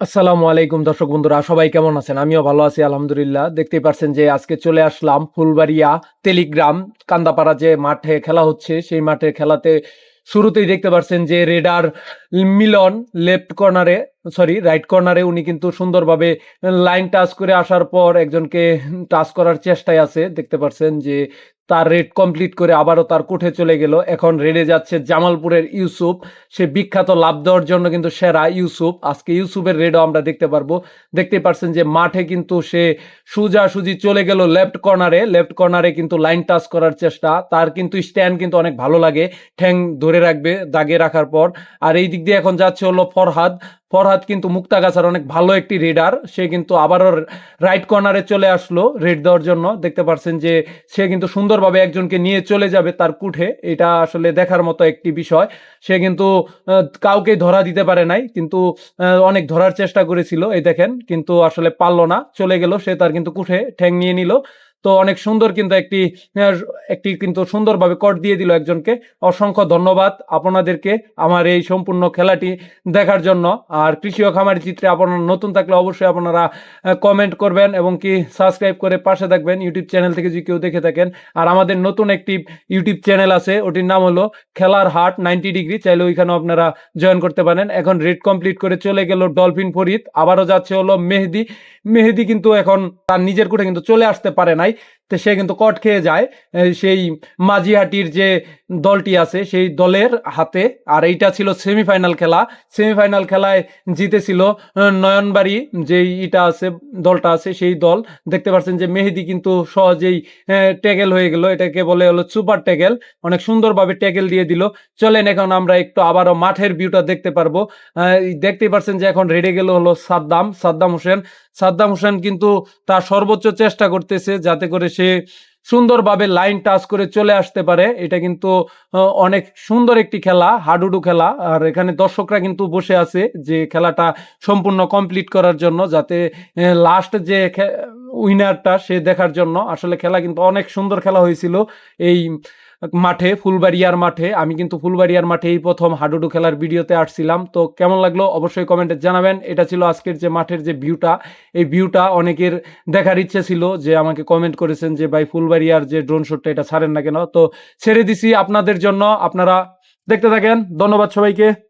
আসসালামু আলাইকুম দর্শক বন্ধুরা, সবাই কেমন আছেন? আমিও ভালো আছি, আলহামদুলিল্লাহ। দেখতে পারছেন যে আজকে চলে আসলাম ফুলবাড়িয়া, টেলিগ্রাম, কান্দাপাড়া যে মাঠে খেলা হচ্ছে, সেই মাঠে খেলাতে শুরুতেই দেখতে পারছেন যে রেডার মিলন লেফট কর্নারে সরি রাইট কর্নারে উনি কিন্তু সুন্দরভাবে লাইন টাচ করে আসার পর একজনকে টাচ করার চেষ্টায় আছে। দেখতে পারছেন যে তার রেড কমপ্লিট করে আবারও তার কোঠে চলে গেল। এখন রেডে যাচ্ছে জামালপুরের ইউসুফ। সে বিখ্যাত লাভ দেওয়ার জন্য কিন্তু সেরা ইউসুফ। আজকে ইউসুফের রেডও আমরা দেখতে পারব। দেখতে পারছেন যে মাঠে কিন্তু সে সুজি চলে গেল লেফট কর্নারে লেফট কর্নারে কিন্তু লাইন টাচ করার চেষ্টা। তার কিন্তু স্ট্যান্ড কিন্তু অনেক ভালো লাগে। ঠ্যাং ধরে রাখবে দাগে রাখার পর। আর এই দিক দিয়ে এখন যাচ্ছে হলো ফরহাদ। ফরহাদ কিন্তু মুক্তাগাছার অনেক ভালো একটি রেডার। সে কিন্তু আবারও রাইট কর্নারে চলে আসলো রেড দেওয়ার জন্য। দেখতে পারছেন যে সে কিন্তু সুন্দরভাবে একজনকে নিয়ে চলে যাবে তার কুঠে। এটা আসলে দেখার মতো একটি বিষয়। সে কিন্তু কাউকে ধরা দিতে পারে নাই, কিন্তু অনেক ধরার চেষ্টা করেছিল, এই দেখেন, কিন্তু আসলে পারল না। চলে গেল, সে তার কিন্তু কুঠে ঠ্যাং নিয়ে নিল। তো অনেক সুন্দর কিন্তু একটি একটি কিন্তু সুন্দরভাবে কট দিয়ে দিল একজনকে। অসংখ্য ধন্যবাদ আপনাদেরকে আমার এই সম্পূর্ণ খেলাটি দেখার জন্য। আর কৃষি ও খামারি চিত্রে আপনারা নতুন থাকলে অবশ্যই আপনারা কমেন্ট করবেন এবং কি সাবস্ক্রাইব করে পাশে থাকবেন ইউটিউব চ্যানেল থেকে যদি কেউ দেখে থাকেন। আর আমাদের নতুন একটি ইউটিউব চ্যানেল আছে, ওটির নাম হলো খেলার হাট নাইনটি ডিগ্রি চাইলে ওইখানেও আপনারা জয়েন করতে পারেন। এখন রেড কমপ্লিট করে চলে গেল ডলফিন ফরিদ। আবারও যাচ্ছে হলো মেহেদি। মেহেদি কিন্তু এখন তার নিজের কোঠে কিন্তু চলে আসতে পারে নাই। okay তো সে কিন্তু কট খেয়ে যায়। সেই মাঝিহাটির যে দলটি আছে, সেই দলের হাতে, আর এইটা ছিল সেমিফাইনাল খেলা। সেমিফাইনাল খেলায় জিতেছিল নয়নবাড়ি, যেই ইটা আছে, দলটা আছে, সেই দল। দেখতে পাচ্ছেন যে মেহেদি কিন্তু সহজেই ট্যাগেল হয়ে গেল। এটাকে বলে হলো সুপার ট্যাগেল। অনেক সুন্দরভাবে ট্যাগেল দিয়ে দিল। চলেন এখন আমরা একটু আবারও মাঠের ভিউটা দেখতে পারব। দেখতে পাচ্ছেন যে এখন রেডে গেল হলো সাদ্দাম সাদ্দাম হোসেন। সাদ্দাম হোসেন কিন্তু তার সর্বোচ্চ চেষ্টা করতেছে যাতে করে সে সুন্দরভাবে লাইন টাচ করে চলে আসতে পারে। এটা কিন্তু অনেক সুন্দর একটি খেলা, হাডুডু খেলা। আর এখানে দর্শকরা কিন্তু বসে আছে যে খেলাটা সম্পূর্ণ কমপ্লিট করার জন্য যাতে লাস্ট যে উইনারটা সে দেখার জন্য। আসলে খেলা কিন্তু অনেক সুন্দর খেলা হয়েছিল। এই মাঠে, ফুলবাড়িয়ার মাঠে, আমি কিন্তু ফুলবাড়িয়ার মাঠে এই প্রথম হাডুডু খেলার ভিডিওতে আসছিলাম। তো কেমন লাগল অবশ্যই কমেন্টে জানাবেন। এটা ছিল আজকের যে মাঠের যে ভিউটা এই ভিউটা অনেকের দেখার ইচ্ছে ছিল যে আমাকে কমেন্ট করেছেন যে, ভাই, ফুলবাড়িয়ার যে ড্রোন শটটা এটা ছাড়েন না কেন? তো ছেড়ে দিছি আপনাদের জন্য। আপনারা দেখতে থাকেন। ধন্যবাদ সবাইকে।